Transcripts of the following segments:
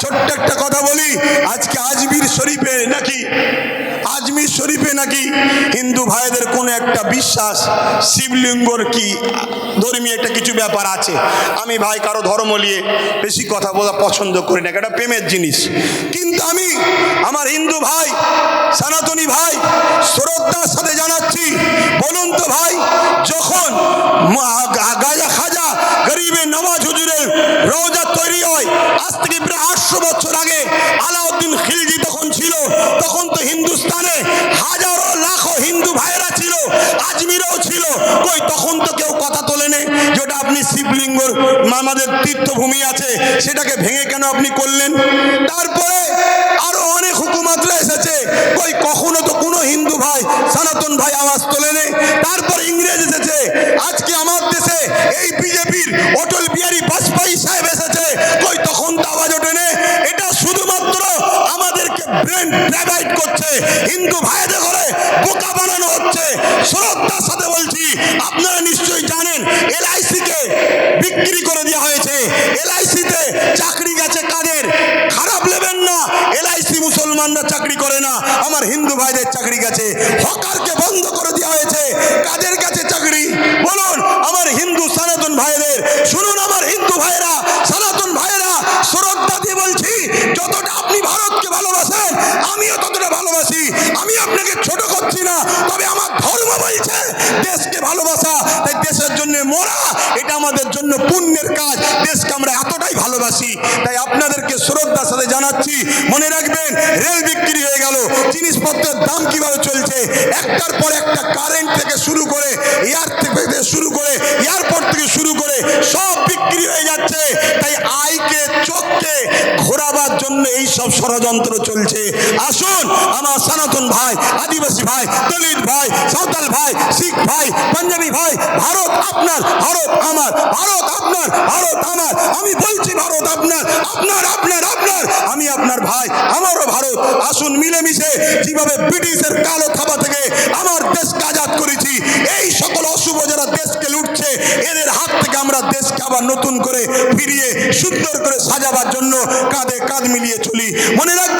ছোট্ট একটা কথা বলি, আজকে আজমির শরীফে নাকি, আজমির শরীফে নাকি হিন্দু ভাইদের কোনো একটা বিশ্বাস, শিবলিঙ্গর কি ধর্মীয় একটা কিছু ব্যাপার আছে? আমি ভাই কারও ধর্ম নিয়ে বেশি কথা বলা পছন্দ করি না এটা প্রেমের জিনিস। কিন্তু আমি আমার হিন্দু ভাই, সনাতনী ভাই, শ্রদ্ধার সাথে জানাচ্ছি, বলুন তো ভাই, যখন গাজা খাজা গরিবের নওয়াজ হুজুরের রোজা তৈরি হয়, আজ থেকে প্রায় আটশো বছর আগে আলাউদ্দিন খিলজি তখন ছিল, তখন তো হিন্দুস্তানে হাজারো লাখো হিন্দু ভাইয়েরা ছিল, আজমিরেও ছিল। কই, তখন তো কেউ কথা তোলেনি যেটা আপনি শিবলিঙ্গর আমাদের তীর্থভূমি আছে, সেটাকে ভেঙে কেন আপনি করলেন? তারপরে আরও অনেক হুকুমাতরা এসেছে। কই, কখনো তো কোনো হিন্দু ভাই, সনাতন ভাই আওয়াজ তোলেনি তারপর ইংরেজ এসেছে। আজকে আমার দেশে এই বিজেপির অটল বিহারী হিন্দু ভাইদের ঘরে বোকা বানানো হচ্ছে। শ্রদ্ধার সাথে বলছি, আপনারা নিশ্চয়ই জানেন এলআইসি কে বিক্রি করে দেওয়া হয়েছে। এলআইসিতে চাকরি গেছে কাদের? খারাপ নেবেন না এলআইসি মুসলমানরা চাকরি করে না, আমার হিন্দু ভাইদের চাকরি গেছে। হকারকে বন্ধ করে দেওয়া হয়েছে, কাদের কাছে চাকরি? বলুন, আমার হিন্দু সনাতন ভাইদের, শুনুন। আমিও ততটা ভালোবাসি। আমি আপনাকে ছোট করছি না, তবে আমার ধর্ম বলছে দেশকে ভালোবাসা। তাই দেশের জন্য মরা, এটা আমাদের জন্য পুণ্যের কাজ। দেশকে আমরা এতটাই ভালোবাসি। তাই আপনাদেরকে শ্রদ্ধার সাথে জানাচ্ছি, মনে রাখবেন, রেল বিক্রি হয়ে গেল। জিনিসপত্রের দাম কীভাবে চলছে? একটার পর একটা কারেন্ট থেকে শুরু করে এয়ার সব ষড়যন্ত্র চলছে। আসুন, আমার সনাতন ভাই, আদিবাসী ভাই, দলিত ভাই, সাঁওতাল ভাই, শিখ ভাই, পাঞ্জাবি ভাই, ভারত আপনার, ভারত আমার, ভারত আপনার, ভারত আমার। আমি বলছি ভারত আপনার আপনার আপনার আপনার। আমি আপনার ভাই, আমারও ভারত। আসুন মিলেমিশে যেভাবে ব্রিটিশের কালো থাবা থেকে আমার দেশকে আজাদ করেছি, এই সকল অশুভ যারা দেশকে আমরা দেশকে আবার নতুন করে ফিরিয়ে সুন্দর করে সাজাবার জন্য কাঁধে কাঁধ মিলিয়ে চলি। মনে রাখবেন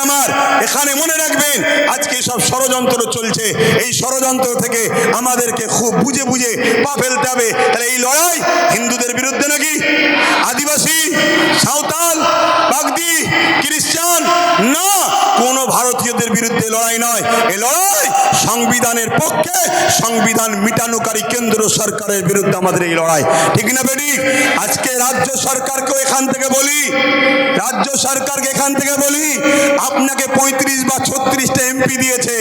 আমার, এখানে মনে রাখবেন, আজকে সব ষড়যন্ত্র চলছে। এই ষড়যন্ত্র থেকে আমাদেরকে খুব বুঝে বুঝে পা ফেলতে হবে। তাহলে এই লড়াই হিন্দুদের বিরুদ্ধে নাকি? আদিবাসী, সাঁওতাল, বাগদি, খ্রিস্টান? না! কোনো ভারতীয়দের বিরুদ্ধে লড়াই নয়। এ লড়াই সংবিধানের পক্ষে সংবিধান মিটানোকারী কেন্দ্র সরকারের বিরুদ্ধে আমাদের এই লড়াই। ঠিক না বেটি? আজকে রাজ্য সরকারকেও এখান থেকে বলি, রাজ্য সরকারকে এখান থেকে বলি, আপনাকে পঁয়ত্রিশ বা ছত্রিশটা এমপি দিয়েছে।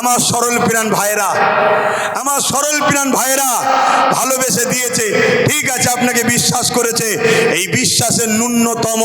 আমার সরল প্রাণ ভাইরা আমার সরল প্রাণ ভাইরা ভালোবেসে দিয়েছে। ঠিক আছে, আপনাকে বিশ্বাস করেছে। এই বিশ্বাসের ন্যূনতম